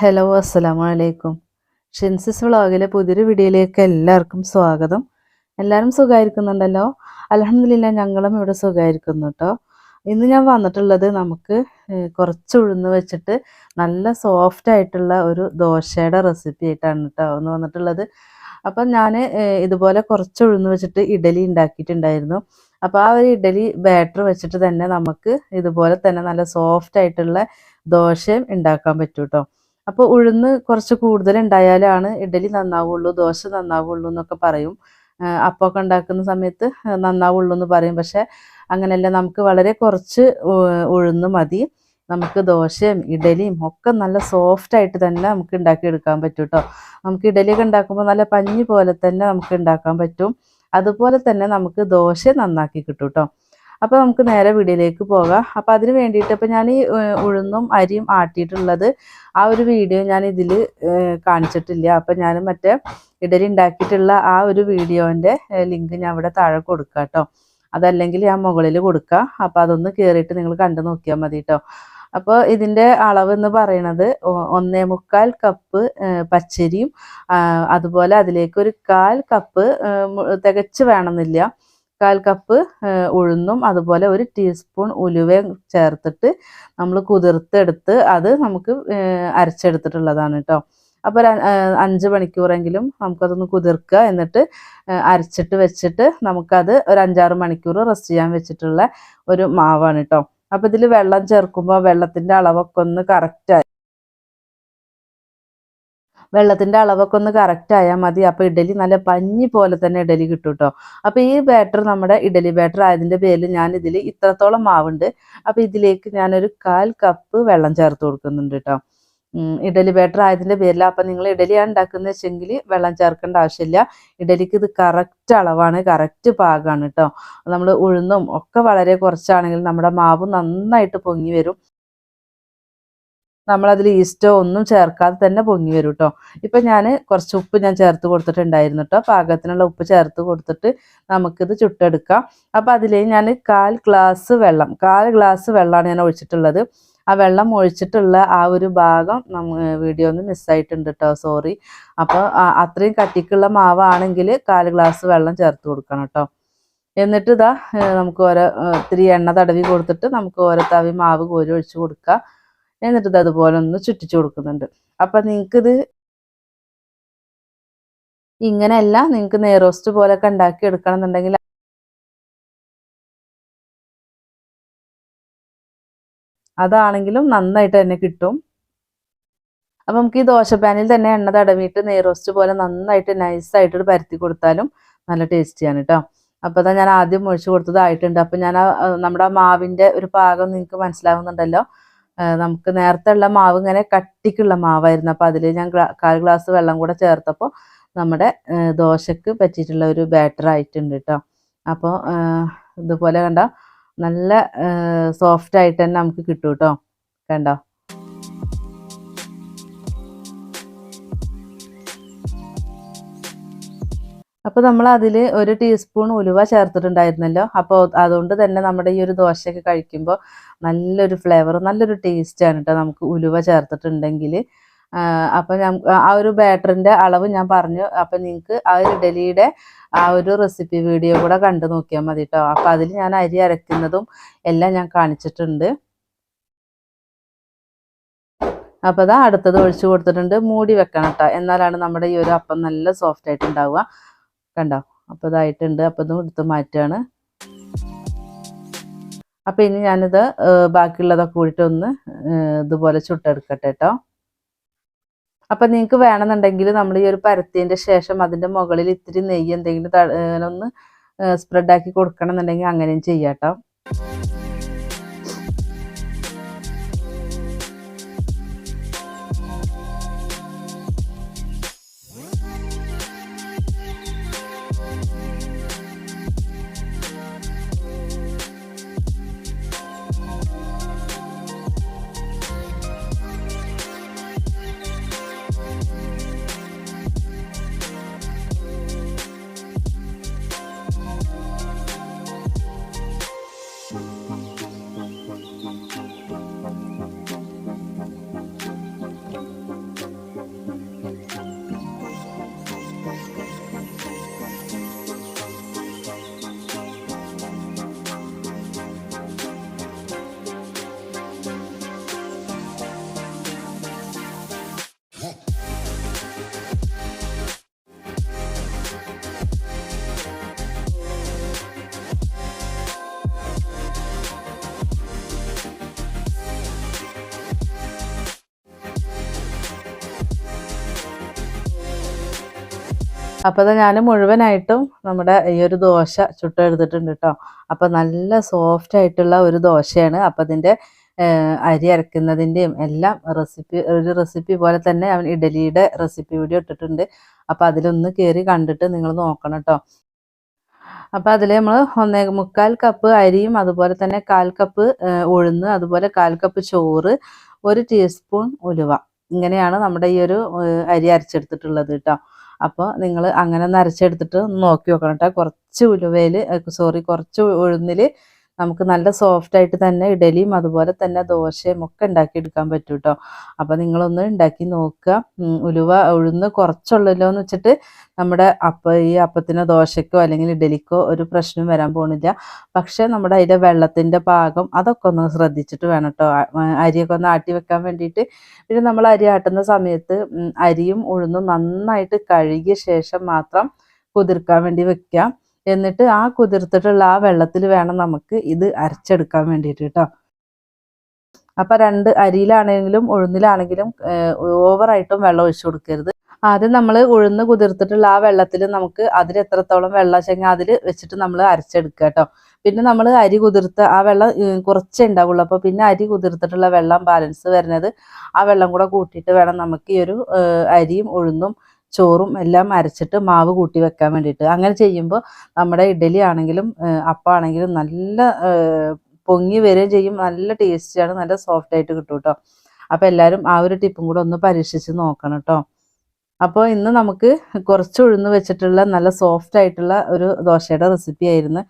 Hello അസ്സലാമു അലൈക്കും ഷിൻസിസ് വ്ളോഗിലെ പുതിയൊരു വീഡിയോയിലേക്ക് എല്ലാവർക്കും സ്വാഗതം. എല്ലാവരും സുഖമായിരിക്കുന്നുണ്ടല്ലോ അലഹമില്ല ഞങ്ങളും ഇവിടെ സുഖമായിരിക്കുന്നു കേട്ടോ ഇന്ന് ഞാൻ വന്നിട്ടുള്ളത് നമുക്ക് കുറച്ച് ഉഴുന്ന് വെച്ചിട്ട് നല്ല സോഫ്റ്റ് ആയിട്ടുള്ള ഒരു ദോശയുടെ റെസിപ്പി ആയിട്ടാണ് കേട്ടോ ഒന്ന് വന്നിട്ടുള്ളത്. അപ്പം ഞാൻ ഇതുപോലെ കുറച്ച് ഉഴുന്ന് വെച്ചിട്ട് ഇഡലി ഉണ്ടാക്കിയിട്ടുണ്ടായിരുന്നു. അപ്പോൾ ആ ഒരു ഇഡലി ബാറ്റർ വെച്ചിട്ട് തന്നെ നമുക്ക് ഇതുപോലെ തന്നെ നല്ല സോഫ്റ്റ് ആയിട്ടുള്ള ദോശയും ഉണ്ടാക്കാൻ പറ്റും കേട്ടോ അപ്പോൾ ഉഴുന്ന് കുറച്ച് കൂടുതൽ ഉണ്ടായാലാണ് ഇഡലി നന്നാവുള്ളൂ ദോശ നന്നാവുള്ളൂ എന്നൊക്കെ പറയും. അപ്പമൊക്കെ ഉണ്ടാക്കുന്ന സമയത്ത് നന്നാവുള്ളൂ എന്ന് പറയും. പക്ഷെ അങ്ങനെയല്ല നമുക്ക് വളരെ കുറച്ച് ഉഴുന്ന് മതി. നമുക്ക് ദോശയും ഇഡലിയും ഒക്കെ നല്ല സോഫ്റ്റ് ആയിട്ട് തന്നെ നമുക്ക് ഉണ്ടാക്കിയെടുക്കാൻ പറ്റും കേട്ടോ നമുക്ക് ഇഡലിയൊക്കെ ഉണ്ടാക്കുമ്പോൾ നല്ല പഞ്ഞി പോലെ തന്നെ നമുക്ക് ഉണ്ടാക്കാൻ പറ്റും. അതുപോലെ തന്നെ നമുക്ക് ദോശ നന്നാക്കി കിട്ടും കേട്ടോ അപ്പോൾ നമുക്ക് നേരെ വീഡിയോയിലേക്ക് പോകാം. അപ്പോൾ അതിന് വേണ്ടിയിട്ട് ഇപ്പൊ ഞാൻ ഈ ഉഴുന്നും അരിയും ആട്ടിയിട്ടുള്ളത് ആ ഒരു വീഡിയോ ഞാൻ ഇതിൽ കാണിച്ചിട്ടില്ല. അപ്പോൾ ഞാൻ മറ്റേ ഇഡലി ഉണ്ടാക്കിയിട്ടുള്ള ആ ഒരു വീഡിയോന്റെ ലിങ്ക് ഞാൻ ഇവിടെ താഴെ കൊടുക്കാം കേട്ടോ അതല്ലെങ്കിൽ ഞാൻ മുകളിൽ കൊടുക്കാം. അപ്പോൾ അതൊന്ന് കയറിയിട്ട് നിങ്ങൾ കണ്ടു നോക്കിയാൽ മതി കേട്ടോ അപ്പോൾ ഇതിന്റെ അളവ് എന്ന് പറയണത് ഒന്നേ മുക്കാൽ കപ്പ് പച്ചരിയും അതുപോലെ അതിലേക്ക് ഒരു കാൽ കപ്പ് തികച്ച് വേണമെന്നില്ല. കാൽ കപ്പ് ഉഴുന്നും അതുപോലെ ഒരു ടീസ്പൂൺ ഉലുവയും ചേർത്തിട്ട് നമ്മൾ കുതിർത്തെടുത്ത് അത് നമുക്ക് അരച്ചെടുത്തിട്ടുള്ളതാണ് കേട്ടോ അപ്പോൾ ഒരു അഞ്ച് മണിക്കൂറെങ്കിലും നമുക്കതൊന്ന് കുതിർക്കുക എന്നിട്ട് അരച്ചിട്ട് വെച്ചിട്ട് നമുക്കത് ഒരു അഞ്ചാറ് മണിക്കൂർ റെസ്റ്റ് ചെയ്യാൻ വെച്ചിട്ടുള്ള ഒരു മാവാണ് കേട്ടോ അപ്പോൾ ഇതിൽ വെള്ളം ചേർക്കുമ്പോൾ വെള്ളത്തിന്റെ അളവൊക്കെ ഒന്ന് കറക്റ്റ് വെള്ളത്തിന്റെ അളവൊക്കെ ഒന്ന് കറക്റ്റ് ആയാൽ മതി. അപ്പോൾ ഇഡലി നല്ല പഞ്ഞി പോലെ തന്നെ ഇഡലി കിട്ടും കേട്ടോ അപ്പോൾ ഈ ബാറ്റർ നമ്മുടെ ഇഡലി ബാറ്റർ ആയതിന്റെ പേരിൽ ഞാൻ ഇതിൽ ഇത്രത്തോളം മാവുണ്ട്. അപ്പോൾ ഇതിലേക്ക് ഞാനൊരു കാൽ കപ്പ് വെള്ളം ചേർത്ത് കൊടുക്കുന്നുണ്ട് കേട്ടോ ഇഡലി ബാറ്റർ ആയതിന്റെ പേരിൽ അപ്പം നിങ്ങൾ ഇഡലിയാണ് ഉണ്ടാക്കുന്നത് വെച്ചെങ്കിൽ വെള്ളം ചേർക്കേണ്ട ആവശ്യമില്ല. ഇഡലിക്ക് ഇത് കറക്റ്റ് അളവാണ് കറക്റ്റ് പാകമാണ് കേട്ടോ നമ്മൾ ഉഴുന്നും ഒക്കെ വളരെ കുറച്ചാണെങ്കിൽ നമ്മുടെ മാവ് നന്നായിട്ട് പൊങ്ങി വരും. നമ്മളതിൽ ഈസ്റ്റോ ഒന്നും ചേർക്കാതെ തന്നെ പൊങ്ങി വരും കേട്ടോ ഇപ്പം ഞാൻ കുറച്ച് ഉപ്പ് ഞാൻ ചേർത്ത് കൊടുത്തിട്ടുണ്ടായിരുന്നു കേട്ടോ പാകത്തിനുള്ള ഉപ്പ് ചേർത്ത് കൊടുത്തിട്ട് നമുക്കിത് ചുട്ടെടുക്കാം. അപ്പോൾ അതിൽ ഞാൻ കാൽ ഗ്ലാസ് വെള്ളം കാൽ ഗ്ലാസ് വെള്ളമാണ് ഞാൻ ഒഴിച്ചിട്ടുള്ളത്. ആ വെള്ളം ഒഴിച്ചിട്ടുള്ള ആ ഒരു ഭാഗം വീഡിയോ ഒന്ന് മിസ്സായിട്ടുണ്ട് കേട്ടോ സോറി അപ്പോൾ അത്രയും കട്ടിക്കുള്ള മാവാണെങ്കിൽ കാൽ ഗ്ലാസ് വെള്ളം ചേർത്ത് കൊടുക്കണം കേട്ടോ എന്നിട്ട് ഇതാ നമുക്ക് ഓരോ ഇത്തിരി എണ്ണ തടവി കൊടുത്തിട്ട് നമുക്ക് ഓരോ തവി മാവ് കോരി ഒഴിച്ച് കൊടുക്കുക എന്നിട്ട് അതുപോലെ ഒന്ന് ചുറ്റിച്ചു കൊടുക്കുന്നുണ്ട്. അപ്പം നിങ്ങൾക്കിത് ഇങ്ങനെയല്ല നിങ്ങൾക്ക് നെയ്റോസ്റ്റ് പോലൊക്കെ ഉണ്ടാക്കി എടുക്കണം എന്നുണ്ടെങ്കിൽ അതാണെങ്കിലും നന്നായിട്ട് തന്നെ കിട്ടും. അപ്പം നമുക്ക് ഈ ദോശ പാനിൽ തന്നെ എണ്ണ തടവിയിട്ട് നെയ്റോസ്റ്റ് പോലെ നന്നായിട്ട് നൈസായിട്ട് പരത്തി കൊടുത്താലും നല്ല ടേസ്റ്റിയാണ് കേട്ടോ അപ്പോൾ ഞാൻ ആദ്യം ഒഴിച്ചു കൊടുത്തതായിട്ടുണ്ട്. അപ്പം ഞാൻ നമ്മുടെ മാവിന്റെ ഒരു പാകം നിങ്ങൾക്ക് മനസ്സിലാവുന്നുണ്ടല്ലോ. നമുക്ക് നേരത്തെ ഉള്ള മാവ് ഇങ്ങനെ കട്ടിക്കുള്ള മാവായിരുന്നു. അപ്പോൾ അതിൽ ഞാൻ കാൽ ഗ്ലാസ് വെള്ളം കൂടെ ചേർത്തപ്പോൾ നമ്മുടെ ദോശക്ക് പറ്റിയിട്ടുള്ള ഒരു ബാറ്റർ ആയിട്ടുണ്ട് കേട്ടോ അപ്പോൾ ഇതുപോലെ കണ്ടോ? നല്ല സോഫ്റ്റ് ആയിട്ട് തന്നെ നമുക്ക് കിട്ടും കേട്ടോ കണ്ടോ? അപ്പോൾ നമ്മൾ അതിൽ ഒരു ടീസ്പൂൺ ഉലുവ ചേർത്തിട്ടുണ്ടായിരുന്നല്ലോ. അപ്പോൾ അതുകൊണ്ട് തന്നെ നമ്മുടെ ഈ ഒരു ദോശയൊക്കെ കഴിക്കുമ്പോൾ നല്ലൊരു ഫ്ലേവർ നല്ലൊരു ടേസ്റ്റാണ് കേട്ടോ നമുക്ക് ഉലുവ ചേർത്തിട്ടുണ്ടെങ്കിൽ അപ്പോൾ ഞാൻ ആ ഒരു ബാറ്ററിന്റെ അളവ് ഞാൻ പറഞ്ഞു. അപ്പോൾ നിങ്ങൾക്ക് ആ ഒരു ഇഡലിയുടെ ആ ഒരു റെസിപ്പി വീഡിയോ കൂടെ കണ്ടു നോക്കിയാൽ മതി കേട്ടോ അപ്പോൾ അതിൽ ഞാൻ അരി അരയ്ക്കുന്നതും എല്ലാം ഞാൻ കാണിച്ചിട്ടുണ്ട്. അപ്പോൾ അതാ അടുത്തത് ഒഴിച്ചു കൊടുത്തിട്ടുണ്ട്. മൂടി വെക്കണം കേട്ടോ എന്നാലാണ് നമ്മുടെ ഈ ഒരു അപ്പം നല്ല സോഫ്റ്റ് ആയിട്ട് ഉണ്ടാവുക. കണ്ടോ? അപ്പോൾ ഇതായിട്ടുണ്ട്. അപ്പോൾ ഇതും എടുത്ത് മാറ്റുകയാണ്. അപ്പോൾ ഇനി ഞാനിത് ബാക്കിയുള്ളതൊക്കെ കൂടിയിട്ട് ഒന്ന് ഇതുപോലെ ചുട്ടെടുക്കട്ടെ കേട്ടോ. അപ്പം നിങ്ങൾക്ക് വേണമെന്നുണ്ടെങ്കിൽ നമ്മൾ ഈ ഒരു പരത്തിന്റെ ശേഷം അതിന്റെ മുകളിൽ ഇത്തിരി നെയ്യ് എന്തെങ്കിലും ഒന്ന് സ്പ്രെഡ് സ്പ്രെഡാക്കി കൊടുക്കണം എന്നുണ്ടെങ്കിൽ അങ്ങനെയും ചെയ്യാം കേട്ടോ. അപ്പോൾ അത് ഞാൻ മുഴുവനായിട്ടും നമ്മുടെ ഈ ഒരു ദോശ ചുട്ടെടുത്തിട്ടുണ്ട് കേട്ടോ അപ്പോൾ നല്ല സോഫ്റ്റ് ആയിട്ടുള്ള ഒരു ദോശയാണ്. അപ്പോൾ അതിന്റെ അരി അരക്കുന്നതിന്റെയും എല്ലാം റെസിപ്പി ഒരു റെസിപ്പി പോലെ തന്നെ അവൻ ഇഡലിയുടെ റെസിപ്പി വീഡിയോ ഇട്ടിട്ടുണ്ട്. അപ്പോൾ അതിലൊന്ന് കയറി കണ്ടിട്ട് നിങ്ങൾ നോക്കണം കേട്ടോ അപ്പോൾ അതിൽ നമ്മൾ ഒന്നേ മുക്കാൽ കപ്പ് അരിയും അതുപോലെ തന്നെ കാൽ കപ്പ് ഉഴുന്ന് അതുപോലെ കാൽ കപ്പ് ചോറ് ഒരു ടീസ്പൂൺ ഉലുവ. ഇങ്ങനെയാണ് നമ്മുടെ ഈ ഒരു അരി അരച്ചെടുത്തിട്ടുള്ളത് കേട്ടോ അപ്പോൾ നിങ്ങൾ അങ്ങനെ നരച്ചെടുത്തിട്ട് നോക്കി നോക്കണം കേട്ടോ കുറച്ച് ഉലുവയിൽ സോറി കുറച്ച് ഉഴുന്നിൽ നമുക്ക് നല്ല സോഫ്റ്റ് ആയിട്ട് തന്നെ ഇഡലിയും അതുപോലെ തന്നെ ദോശയും ഒക്കെ ഉണ്ടാക്കിയെടുക്കാൻ പറ്റും കേട്ടോ അപ്പോൾ നിങ്ങളൊന്ന് ഉണ്ടാക്കി നോക്കുക. ഉലുവ ഉഴുന്ന് കുറച്ചുള്ളല്ലോ എന്ന് വെച്ചിട്ട് നമ്മുടെ അപ്പ ഈ അപ്പത്തിനോ ദോശയ്ക്കോ അല്ലെങ്കിൽ ഇഡലിക്കോ ഒരു പ്രശ്നം വരാൻ പോണില്ല. പക്ഷേ നമ്മുടെ അതിന്റെ വെള്ളത്തിന്റെ പാകം അതൊക്കെ ഒന്ന് ശ്രദ്ധിച്ചിട്ട് വേണം കേട്ടോ അരിയൊക്കെ ഒന്ന് ആട്ടി വെക്കാൻ വേണ്ടിയിട്ട്. പിന്നെ നമ്മൾ അരി ആട്ടുന്ന സമയത്ത് അരിയും ഉഴുന്നും നന്നായിട്ട് കഴുകിയ ശേഷം മാത്രം കുതിർക്കാൻ വേണ്ടി വെക്കാം എന്നിട്ട് ആ കുതിർത്തിട്ടുള്ള ആ വെള്ളത്തിൽ വേണം നമുക്ക് ഇത് അരച്ചെടുക്കാൻ വേണ്ടിയിട്ട് കേട്ടോ അപ്പം രണ്ട് അരിയിലാണെങ്കിലും ഉഴുന്നിലാണെങ്കിലും ഓവറായിട്ടും വെള്ളം ഒഴിച്ചു കൊടുക്കരുത്. ആദ്യം നമ്മൾ ഉഴുന്ന് കുതിർത്തിട്ടുള്ള ആ വെള്ളത്തിൽ നമുക്ക് അതിൽ എത്രത്തോളം വെള്ളം വെച്ചെങ്കിൽ അതിൽ വെച്ചിട്ട് നമ്മൾ അരച്ചെടുക്കുക കേട്ടോ പിന്നെ നമ്മൾ അരി കുതിർത്ത് ആ വെള്ളം കുറച്ചേ ഉണ്ടാവുള്ളൂ. അപ്പോൾ പിന്നെ അരി കുതിർത്തിട്ടുള്ള വെള്ളം ബാലൻസ് വരുന്നത് ആ വെള്ളം കൂടെ കൂട്ടിയിട്ട് വേണം നമുക്ക് ഈ ഒരു അരിയും ഉഴുന്നും ചോറും എല്ലാം അരച്ചിട്ട് മാവ് കൂട്ടി വെക്കാൻ വേണ്ടിയിട്ട്. അങ്ങനെ ചെയ്യുമ്പോൾ നമ്മുടെ ഇഡലി ആണെങ്കിലും അപ്പാണെങ്കിലും നല്ല പൊങ്ങി വരികയും ചെയ്യും. നല്ല ടേസ്റ്റിയാണ് നല്ല സോഫ്റ്റ് ആയിട്ട് കിട്ടും കേട്ടോ അപ്പോൾ എല്ലാവരും ആ ഒരു ടിപ്പും കൂടെ ഒന്ന് പരീക്ഷിച്ച് നോക്കണം കേട്ടോ അപ്പോൾ ഇന്ന് നമുക്ക് കുറച്ച് ഉഴുന്ന് വെച്ചിട്ടുള്ള നല്ല സോഫ്റ്റ് ആയിട്ടുള്ള ഒരു ദോശയുടെ റെസിപ്പി ആയിരുന്നു.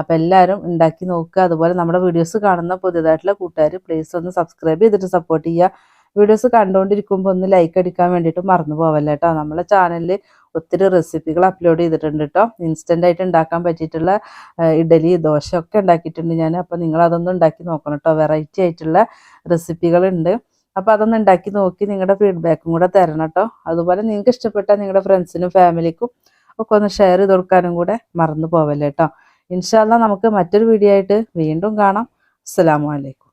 അപ്പോൾ എല്ലാവരും ഉണ്ടാക്കി നോക്കുക. അതുപോലെ നമ്മുടെ വീഡിയോസ് കാണുന്ന പുതിയതായിട്ടുള്ള കൂട്ടുകാർ പ്ലീസ് ഒന്ന് സബ്സ്ക്രൈബ് ചെയ്തിട്ട് സപ്പോർട്ട് ചെയ്യുക. വീഡിയോസ് കണ്ടുകൊണ്ടിരിക്കുമ്പോൾ ഒന്ന് ലൈക്ക് അടിക്കാൻ വേണ്ടിയിട്ട് മറന്നു പോവല്ലേ കേട്ടോ നമ്മളെ ചാനലിൽ ഒത്തിരി റെസിപ്പികൾ അപ്ലോഡ് ചെയ്തിട്ടുണ്ട് കേട്ടോ ഇൻസ്റ്റന്റ് ആയിട്ട് ഉണ്ടാക്കാൻ പറ്റിയിട്ടുള്ള ഇഡലി ദോശ ഒക്കെ ഉണ്ടാക്കിയിട്ടുണ്ട് ഞാൻ. അപ്പോൾ നിങ്ങൾ അതൊന്നും ഉണ്ടാക്കി നോക്കണം കേട്ടോ വെറൈറ്റി ആയിട്ടുള്ള റെസിപ്പികളുണ്ട് അപ്പോൾ അതൊന്ന് ഉണ്ടാക്കി നോക്കി നിങ്ങളുടെ ഫീഡ്ബാക്കും കൂടെ തരണം കേട്ടോ അതുപോലെ നിങ്ങൾക്ക് ഇഷ്ടപ്പെട്ട നിങ്ങളുടെ ഫ്രണ്ട്സിനും ഫാമിലിക്കും ഒക്കെ ഒന്ന് ഷെയർ ചെയ്ത് കൊടുക്കാനും കൂടെ മറന്നു പോവല്ലേ കേട്ടോ ഇൻഷാല്ല നമുക്ക് മറ്റൊരു വീഡിയോ ആയിട്ട് വീണ്ടും കാണാം. അസ്സലാമു അലൈക്കും.